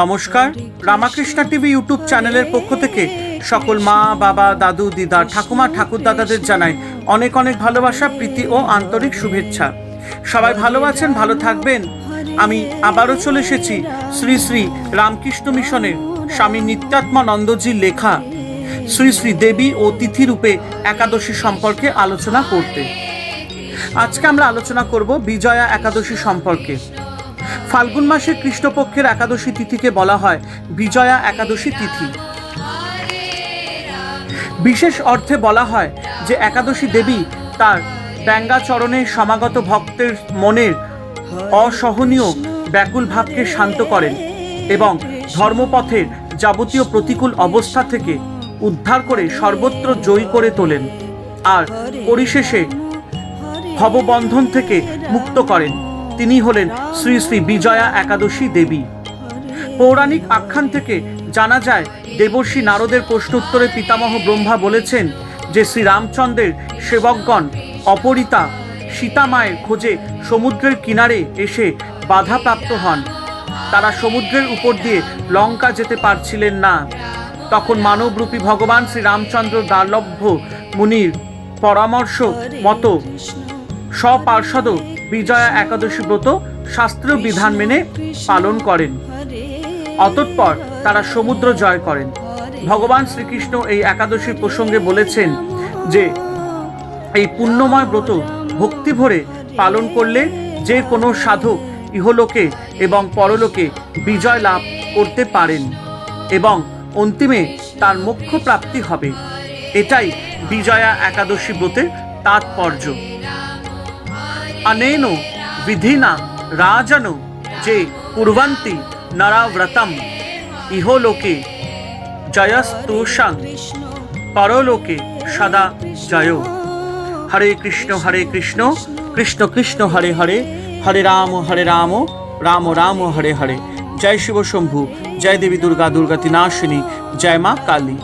নমস্কার, Ramakrishna TV YouTube চ্যানেলের পক্ষ থেকে সকল মা, বাবা, দাদু, দিদা, ঠাকুমা, ঠাকুর দাদাদের জানাই অনেক অনেক ভালোবাসা, প্রীতি ও আন্তরিক শুভেচ্ছা। সবাই ভালো আছেন, ভালো থাকবেন? আমি আবারও চলে এসেছি শ্রী শ্রী রামকৃষ্ণ মিশনের স্বামী নিত্যাত্মা নিত্যাত্মানন্দজির লেখা শ্রী শ্রী দেবী ও তিথি রূপে একাদশী সম্পর্কে আলোচনা করতে। আজকে আমরা আলোচনা করব বিজয়া একাদশী সম্পর্কে। ফাল্গুন মাসের কৃষ্ণপক্ষের একাদশী তিথিকে বলা হয় বিজয়া একাদশী তিথি। বিশেষ অর্থে বলা হয় যে একাদশী দেবী তার ব্যঙ্গাচরণে সমাগত ভক্তের মনের অসহনীয় ব্যাকুল ভাবকে শান্ত করেন এবং ধর্মপথের যাবতীয় প্রতিকূল অবস্থা থেকে উদ্ধার করে সর্বত্র জয়ী করে তোলেন আর পরিশেষে ভববন্ধন থেকে মুক্ত করেন। তিনি হলেন শ্রী শ্রী বিজয়া একাদশী দেবী। পৌরাণিক আখ্যান থেকে জানা যায়, দেবর্ষী নারদের প্রশ্নোত্তরে পিতামহ ব্রহ্মা বলেছেন যে শ্রী রামচন্দ্রের সেবকগণ অপরিতা সীতামায়ের খোঁজে সমুদ্রের কিনারে এসে বাধাপ্রাপ্ত হন। তারা সমুদ্রের উপর দিয়ে লঙ্কা যেতে পারছিলেন না। তখন মানবরূপী ভগবান শ্রী রামচন্দ্র দালভ্য মুনির পরামর্শ মতো স্বপার্ষদ বিজয়া একাদশী ব্রত শাস্ত্র বিধান মেনে পালন করেন। অতঃপর তারা সমুদ্র জয় করেন। ভগবান শ্রীকৃষ্ণ এই একাদশীর প্রসঙ্গে বলেছেন যে, এই পুণ্যময় ব্রত ভক্তি ভরে পালন করলে যে কোনো সাধক ইহলোকে এবং পরলোকে বিজয় লাভ করতে পারেন এবং অন্তিমে তার মোক্ষ প্রাপ্তি হবে। এটাই বিজয়া একাদশী ব্রতের তাৎপর্য। अनेन विधिना राजन जे कुर्वन्ति नराव्रतम् इहोलोके जयस्तोषं परलोके सदा जयो हरे कृष्ण हरे कृष्ण कृष्ण कृष्ण हरे हरे हरे राम हरे राम राम राम हरे हरे जय शिव शंभु जय देवी दुर्गा दुर्गति नाशिनी जय माँ काली